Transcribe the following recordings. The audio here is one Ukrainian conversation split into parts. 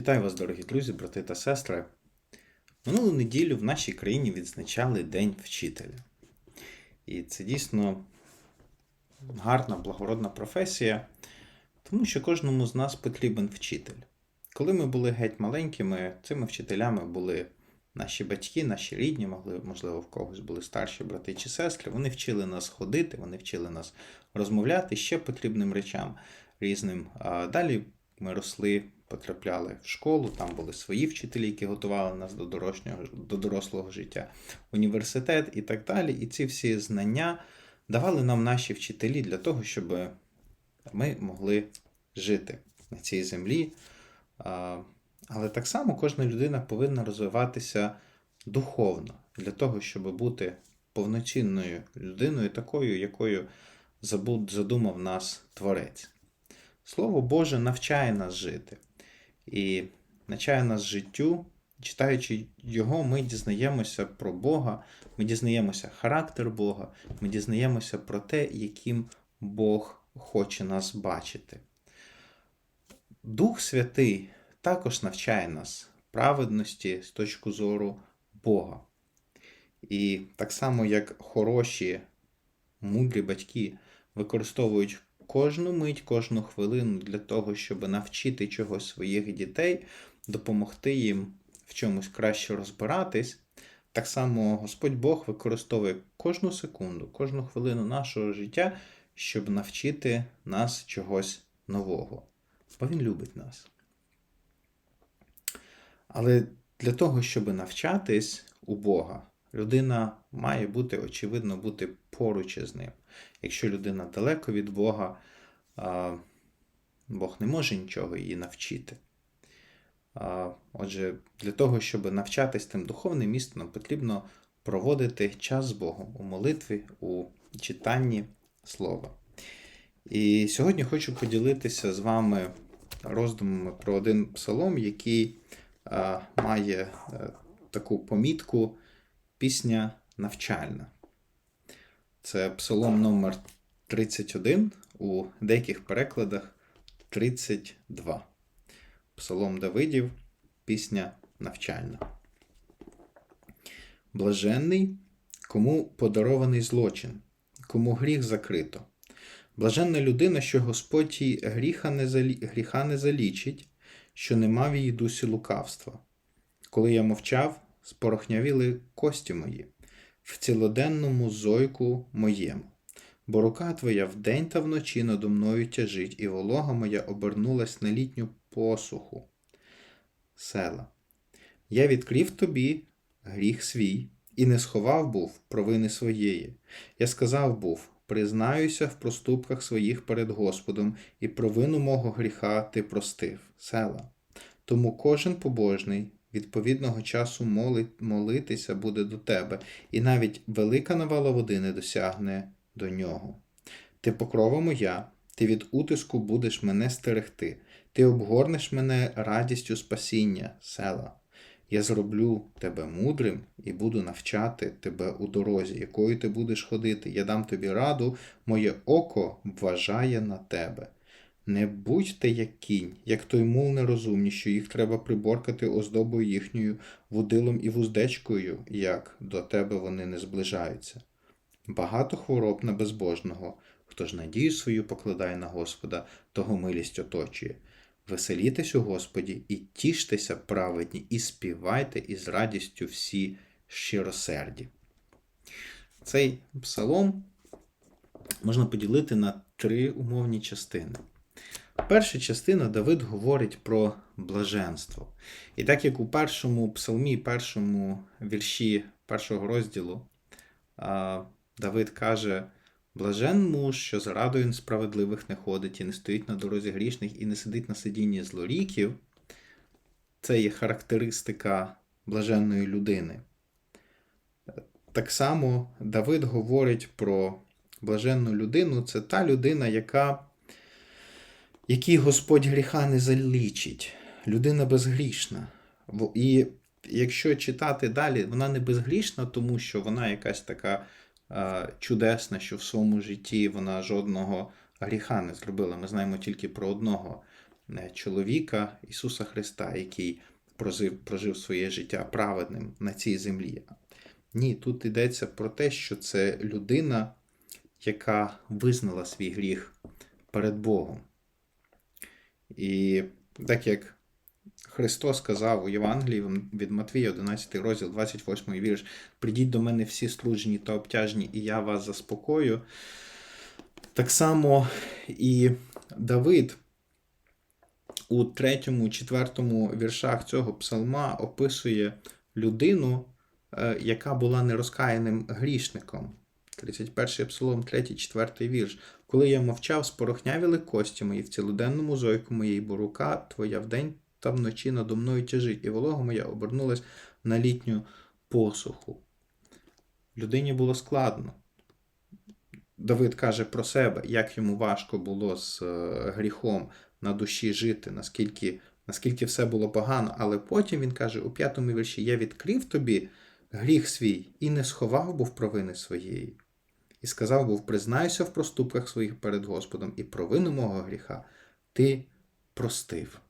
Вітаю вас, дорогі друзі, брати та сестри. Минулу неділю в нашій країні відзначали День вчителя. І це дійсно гарна, благородна професія, тому що кожному з нас потрібен вчитель. Коли ми були геть маленькими, цими вчителями були наші батьки, наші рідні, могли, можливо, в когось були старші брати чи сестри. Вони вчили нас ходити, вони вчили нас розмовляти ще потрібним речам різним. А далі ми росли, потрапляли в школу, там були свої вчителі, які готували нас до дорослого, до дорослого життя, університет і так далі. І ці всі знання давали нам наші вчителі для того, щоб ми могли жити на цій землі. Але так само кожна людина повинна розвиватися духовно для того, щоб бути повноцінною людиною, такою, якою задумав нас Творець. Слово Боже навчає нас жити і навчає нас життю. Читаючи його, ми дізнаємося про Бога, ми дізнаємося характер Бога, ми дізнаємося про те, яким Бог хоче нас бачити. Дух Святий також навчає нас праведності з точки зору Бога. І так само, як хороші, мудрі батьки використовують кожну мить, кожну хвилину для того, щоб навчити чогось своїх дітей, допомогти їм в чомусь краще розбиратись. Так само Господь Бог використовує кожну секунду, кожну хвилину нашого життя, щоб навчити нас чогось нового. Бо Він любить нас. Але для того, щоб навчатись у Бога, людина має бути, очевидно, бути поруч із ним. Якщо людина далеко від Бога, Бог не може нічого її навчити. Отже, для того, щоб навчатись тим духовним істинам, потрібно проводити час з Богом у молитві, у читанні Слова. І сьогодні хочу поділитися з вами роздумами про один псалом, який має е, таку помітку пісня навчальна. Це псалом номер 31, у деяких перекладах 32. Псалом Давидів, пісня навчальна. Блаженний, кому подарований злочин, кому гріх закрито. Блаженна людина, що Господь їй гріха не, залі... гріха не залічить, що не мав її дусі лукавства. Коли я мовчав, спорохнявіли кості мої в цілоденному зойку моєму. Бо рука твоя вдень та вночі надо мною тяжить, і волога моя обернулась на літню посуху. Села. Я відкрив тобі гріх свій, і не сховав був провини своєї. Я сказав був, признаюся в проступках своїх перед Господом, і провину мого гріха ти простив. Села. Тому кожен побожний відповідного часу молитися буде до тебе, і навіть велика навала води не досягне до нього. Ти покрова моя, ти від утиску будеш мене стерегти, ти обгорнеш мене радістю спасіння, села. Я зроблю тебе мудрим і буду навчати тебе у дорозі, якою ти будеш ходити. Я дам тобі раду, моє око вважає на тебе. Не будьте як кінь, як той мул нерозумні, що їх треба приборкати оздобою їхньою вудилом і вуздечкою, як до тебе вони не зближаються. Багато хвороб на безбожного, хто ж надію свою покладає на Господа, того милість оточує. Веселітесь у Господі і тіштеся праведні, і співайте із радістю всі щиросерді. Цей псалом можна поділити на три умовні частини. Перша частина Давид говорить про блаженство. І так як у першому псалмі, першому вірші першого розділу Давид каже: Блажен муж, що за радою справедливих не ходить, і не стоїть на дорозі грішних, і не сидить на сидінні злоріків. Це є характеристика блаженної людини. Так само Давид говорить про блаженну людину це та людина, яка, якій Господь гріха не залічить, людина безгрішна. І якщо читати далі, вона не безгрішна, тому що вона якась така чудесна, що в своєму житті вона жодного гріха не зробила. Ми знаємо тільки про одного е, чоловіка Ісуса Христа, який прожив своє життя праведним на цій землі. Ні, тут йдеться про те, що це людина, яка визнала свій гріх перед Богом. І так як Христос сказав у Євангелії від Матвія, 11 розділ, 28 вірш: Придіть до мене всі служені та обтяжені, і я вас заспокою. Так само і Давид у третьому, четвертому віршах цього псалма описує людину, е, яка була нерозкаяним грішником. 31 псалом, 3, 4 вірш. Коли я мовчав, спорохнявіли кості мої в цілоденному зойку моєї, бо рука твоя вдень та вночі надо мною тяжить, і волога моя обернулась на літню посуху. Людині було складно. Давид каже про себе, як йому важко було з е, гріхом на душі жити, наскільки наскільки все було погано. Але потім він каже у п'ятому вірші: Я відкрив тобі гріх свій і не сховав був провини своєї. І сказав був: признайся в проступках своїх перед Господом, і провину мого гріха ти простив.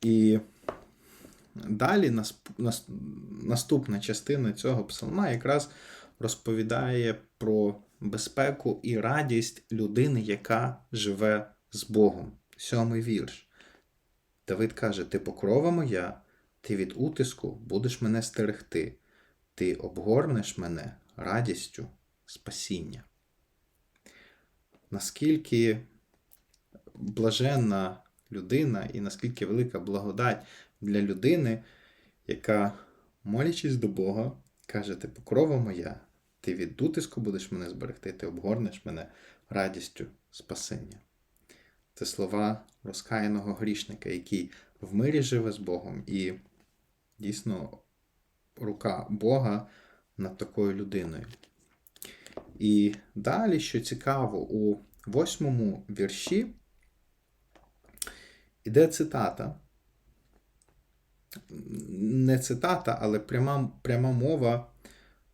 І далі наступна частина цього псалма якраз розповідає про безпеку і радість людини, яка живе з Богом. Сьомий вірш. Давид каже: Ти покрова моя, ти від утиску будеш мене стерегти, ти обгорнеш мене радістю спасіння. Наскільки блаженна людина і наскільки велика благодать для людини, яка, молячись до Бога, каже: Ти покрова моя, ти від утиску будеш мене зберегти, ти обгорнеш мене радістю спасення. Це слова розкаяного грішника, який в мирі живе з Богом, і дійсно рука Бога над такою людиною. І далі, що цікаво, у восьмому вірші іде цитата. Не цитата, але пряма пряма мова,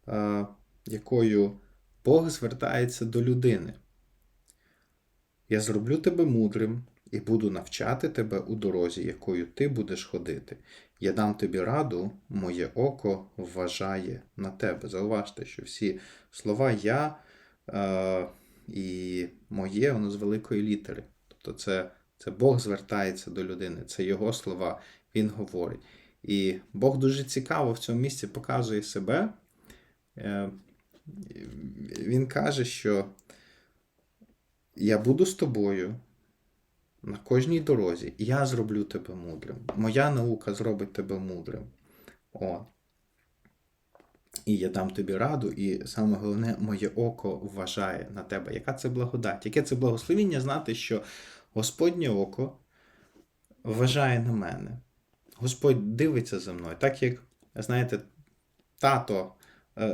е, якою Бог звертається до людини. Я зроблю тебе мудрим і буду навчати тебе у дорозі, якою ти будеш ходити. Я дам тобі раду, моє око вважає на тебе. Зауважте, що всі слова я е, і моє, воно з великої літери. Тобто це це Бог звертається до людини, це Його слова, Він говорить. І Бог дуже цікаво в цьому місці показує себе. Е, він каже, що я буду з тобою на кожній дорозі, я зроблю тебе мудрим. Моя наука зробить тебе мудрим. О. І я дам тобі раду, і саме головне, моє око вважає на тебе. Яка це благодать? Яке це благословіння знати, що Господнє око вважає на мене. Господь дивиться за мною. Так як, знаєте, тато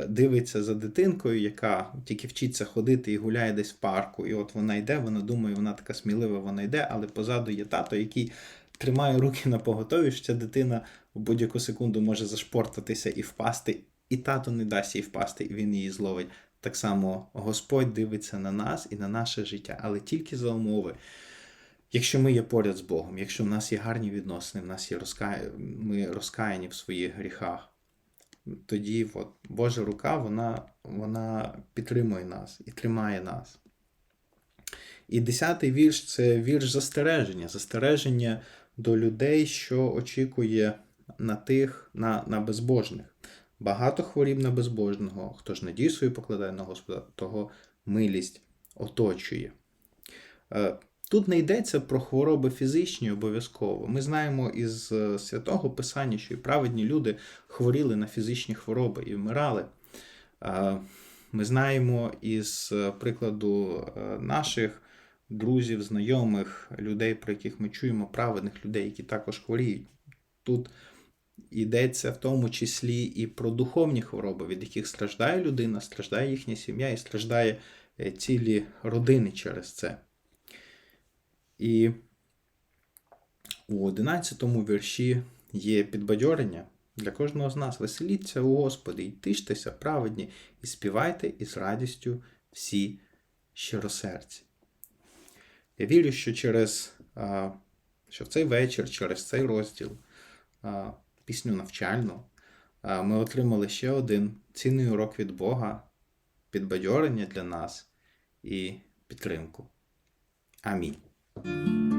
дивиться за дитинкою, яка тільки вчиться ходити і гуляє десь в парку. І от вона йде, вона думає, вона така смілива, вона йде, але позаду є тато, який тримає руки на поготові, що ця дитина в будь-яку секунду може зашпортатися і впасти. І тато не дасть їй впасти, і він її зловить. Так само Господь дивиться на нас і на наше життя, але тільки за умови. Якщо ми є поряд з Богом, якщо в нас є гарні відносини, в нас є розкай... ми розкаяні в своїх гріхах, тоді от, Божа рука вона, вона підтримує нас і тримає нас. І десятий вірш це вірш застереження, застереження до людей, що очікує на тих, на, на безбожних. Багато хворіб на безбожного, хто ж надію свою покладає на Господа, того милість оточує. Тут не йдеться про хвороби фізичні обов'язково. Ми знаємо із е, святого Писання, що і праведні люди хворіли на фізичні хвороби і вмирали. Ми знаємо із е, прикладу е, наших друзів, знайомих, людей, про яких ми чуємо, праведних людей, які також хворіють. Тут йдеться в тому числі і про духовні хвороби, від яких страждає людина, страждає їхня сім'я і страждає цілі родини через це. І у 11 вірші є підбадьорення для кожного з нас. Веселіться у Господи, і тиштеся праведні, і співайте із радістю всі щиросерці. Я вірю, що через що в цей вечір, через цей розділ, пісню навчальну, ми отримали ще один цінний урок від Бога, підбадьорення для нас і підтримку. Амінь. Música